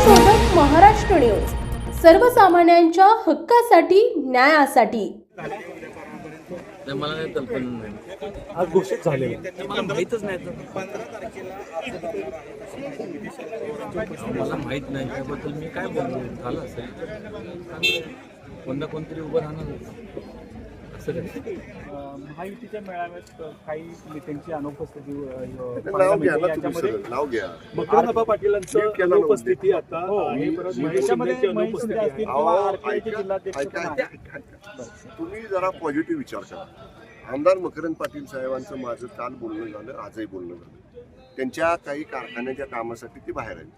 सत्यशोधक महाराष्ट्र न्यूज. सर्वसामान्यांच्या हक्कासाठी न्यायासाठी. नाही मला काही कल्पना नाही. आज घोषित झालेलं. ते मला माहीतच नाही तर मला माहीत नाही. त्याबद्दल मी काय बोललो झालं असेल. कोणता कोणतरी उभं राहणार महायुतीच्या मेळाव्यात काही नेत्यांची अनुपस्थिती नाव घ्या. ना तुम्ही याच्यामध्ये सगळं नाव घ्या मकरंद पाटीलांचं मी केलं नव्हतं. अनुपस्थिती आता आणि परत महेश शिंदेची अनुपस्थिती आहे. अहो, RTI चे ऐका- जिल्हाध्यक्ष पण ऐका- आहेत. ऐका- ऐका. तुम्ही जरा पॉझिटिव्ह विचार करा आमदार मकरंद पाटील साहेबांचं माझं काल बोलणं झालं आजही बोलणं झालं त्यांच्या काही कारखान्याच्या कामासाठी ते बाहेर आले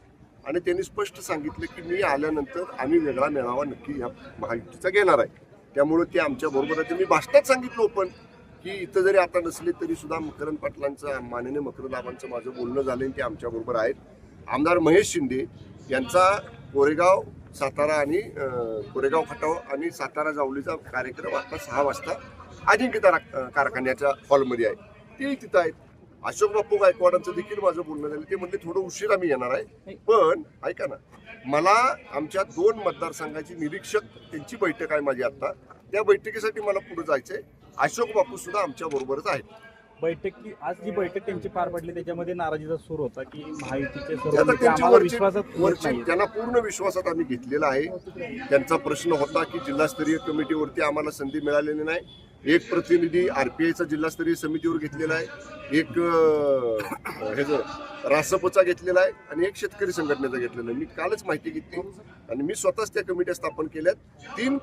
आणि त्यांनी स्पष्ट सांगितलं की मी आल्यानंतर आम्ही वेगळा मेळावा नक्की या महायुतीचा घेणार आहे त्यामुळं ते आमच्या बरोबर आहे. ते मी भाषणात सांगितलं पण की इथं जरी आता नसले तरी सुद्धा मकरंद पाटलांचं माननीय मकरंद आबांचं माझं बोलणं झालं आणि ते आमच्या बरोबर आहेत. आमदार महेश शिंदे यांचा कोरेगाव सातारा आणि कोरेगाव खटाव आणि सातारा जावलीचा कार्यक्रम आता सहा वाजता अजिंक्यता कारखान्याच्या हॉलमध्ये आहे. ते तिथं आहेत. अशोक बापू गायकवाडांचं देखील माझं बोलणं झालं. ते म्हणले थोडं उशिरा मी येणार आहे. पण ऐका ना मला आमच्या दोन मतदारसंघाची निरीक्षक त्यांची बैठक आहे माझी आता. त्या बैठकीसाठी मला पुढे जायचंय. अशोक बापू सुद्धा आमच्या बरोबरच आहेत. बैठक आज जी बैठक त्यांची पार पडली त्याच्यामध्ये नाराजीचा सूर होता की आता त्यांची वरची वरची नाहीत. त्यांना पूर्ण विश्वासात आम्ही घेतलेला आहे. त्यांचा प्रश्न होता की जिल्हास्तरीय कमिटीवरती आम्हाला संधी मिळालेली नाही. एक प्रतिनिधी आरपीआयचा जिल्हास्तरीय समितीवर घेतलेला आहे. एक ह्याचं रासपचा घेतलेला आहे आणि एक शेतकरी संघटनेचा घेतलेला आहे. मी कालच माहिती घेतली आणि मी स्वतःच त्या कमिट्या स्थापन केल्यात. तीन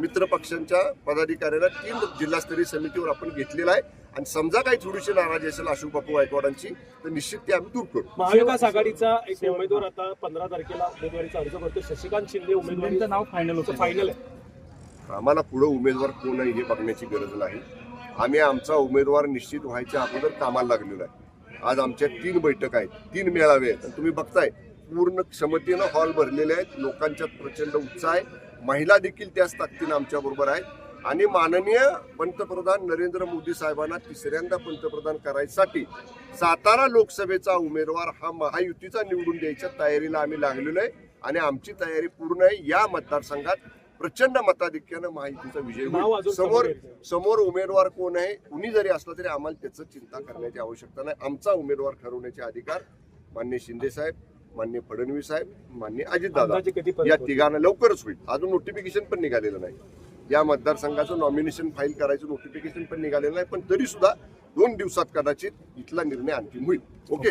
मित्र पक्षांच्या पदाधिकाऱ्यांना तीन जिल्हास्तरीय समितीवर आपण घेतलेला आहे. आणि समजा काही थोडीशी नाराजी असेल अशोक बापू गायकवाडांची तर निश्चित ते आम्ही दूर करू. महाविकास आघाडीचा एक उमेदवार आता पंधरा तारखेला उमेदवारीचा अर्ज करतो शशिकांत शिंदे उमेदवारी शिंदेचं नाव फायनल होतं. फायनल आहे. आम्हाला पुढं उमेदवार कोण आहे हे बघण्याची गरज नाही. आम्ही आमचा उमेदवार निश्चित व्हायच्या अगोदर कामाला लागलेलो आहे. आज आमच्या तीन बैठक आहेत. तीन मेळावे आहेत. आणि तुम्ही बघताय पूर्ण क्षमतेनं हॉल भरलेले आहेत. लोकांच्यात प्रचंड उत्साह आहे. महिला देखील त्याच ताकदीनं आमच्याबरोबर आहेत. आणि माननीय पंतप्रधान नरेंद्र मोदी साहेबांना तिसऱ्यांदा पंतप्रधान करायसाठी सातारा लोकसभेचा उमेदवार हा महायुतीचा निवडून द्यायच्या तयारीला आम्ही लागलेलो आहे. आणि आमची तयारी पूर्ण आहे या मतदारसंघात. प्रचंड मताधिक्यानं महायुतीचा विजय होईल. समोर समोर उमेदवार कोण आहे कुणी जरी असला तरी आम्हाला त्याचं चिंता करण्याची आवश्यकता नाही. आमचा उमेदवार ठरवण्याचे अधिकार मान्य शिंदे साहेब मान्य फडणवीस साहेब मान्य अजितदादा या तिघांना लवकरच होईल. अजून नोटिफिकेशन पण निघालेलं नाही. या मतदारसंघाचं नॉमिनेशन फाईल करायचं नोटिफिकेशन पण निघालेलं नाही पण तरी सुद्धा दोन दिवसात कदाचित इथला निर्णय अंतिम होईल. ओके